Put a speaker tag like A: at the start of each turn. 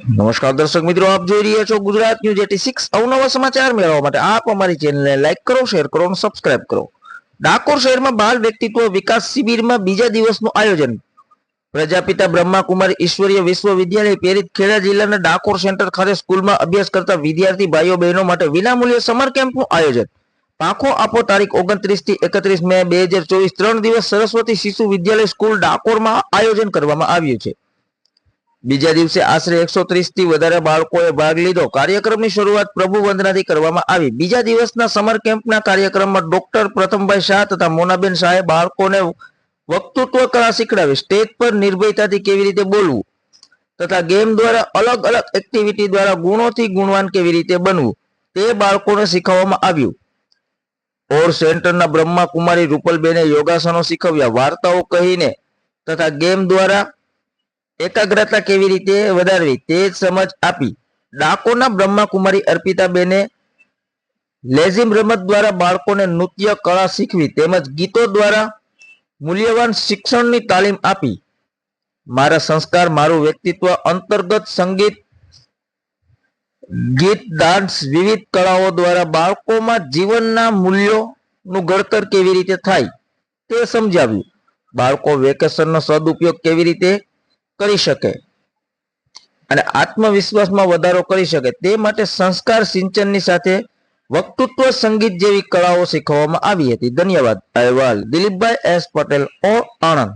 A: નમસ્કાર દર્શક મિત્રો, આપ જોઈ રહ્યા છો ગુજરાત ન્યૂઝ એટી સિક્સ અવનવા સમાચાર મેળવવા માટે આપ અમારી ચેનલને લાઈક કરો, શેર કરો અને સબસ્ક્રાઇબ કરો. ડાકોર શહેરમાં બાલ વ્યક્તિત્વ વિકાસ શિબિરમાં બીજા દિવસનું આયોજન. પ્રજાપિતા બ્રહ્માકુમારી ઈશ્વરીય વિશ્વવિદ્યાલય પેરિત ખેડા જિલ્લાના ડાકોર સેન્ટર ખાતે સ્કૂલમાં અભ્યાસ કરતા વિદ્યાર્થી ભાઈઓ બહેનો માટે વિનામૂલ્ય સમર કેમ્પનું આયોજન. પાંખો આપો તારીખ ઓગણત્રીસથી એકત્રીસ મે બે હજાર ચોવીસ ત્રણ દિવસ સરસ્વતી શિશુ વિદ્યાલય સ્કૂલ ડાકોરમાં આયોજન કરવામાં આવ્યું છે. બીજા દિવસે આશરે એકસો થી વધારે બાળકોએ ભાગ લીધો. કાર્યક્રમની શરૂઆત પ્રભુ વંદનાથી કરવામાં આવી. બીજા દિવસના સમર કેમ્પના કાર્યક્રમમાં ડોક્ટર પ્રથમભાઈ શાહ તથા મોનાબેન શાહે બાળકોને વક્તૃત્વ કળા શીખડાવી. સ્ટેજ પર નિર્ભયતાથી કેવી રીતે બોલવું? તથા ગેમ દ્વારા અલગ અલગ એક્ટિવિટી દ્વારા ગુણોથી ગુણવાન કેવી રીતે બનવું? તે બાળકોને શીખવવામાં આવ્યું. ઓર સેન્ટરના બ્રહ્મા કુમારી રૂપલબેને યોગાસનો શીખવ્યા. વાર્તાઓ કહીને તથા ગેમ દ્વારા એકાગ્રતા કેવી રીતે વધારવી તે સમજ આપી ડાકોના બ્રહ્માકુમારી અર્પિતાબેને લેઝિમ રમત દ્વારા બાળકોને નૃત્ય, કળા શીખવી તેમજ ગીતો દ્વારા મૂલ્યવાન શિક્ષણની તાલીમ આપી. મારા સંસ્કાર, મારું વ્યક્તિત્વ અંતર્ગત સંગીત, ગીત, ડાન્સ વિવિધ કળાઓ દ્વારા બાળકોમાં જીવનના મૂલ્યોનું ઘડતર કેવી રીતે થાય તે સમજાવ્યું. બાળકો વેકેશનનો સદુપયોગ કેવી રીતે કરી શકે. અને આત્મવિશ્વાસમાં વધારો કરી શકે. તે માટે સંસ્કાર સિંચનની સાથે વક્તૃત્વ સંગીત જેવી કળાઓ શીખવવામાં આવી હતી. ધન્યવાદ. અહેવાલ. દિલીપભાઈ એસ પટેલ. ઓ આણંદ.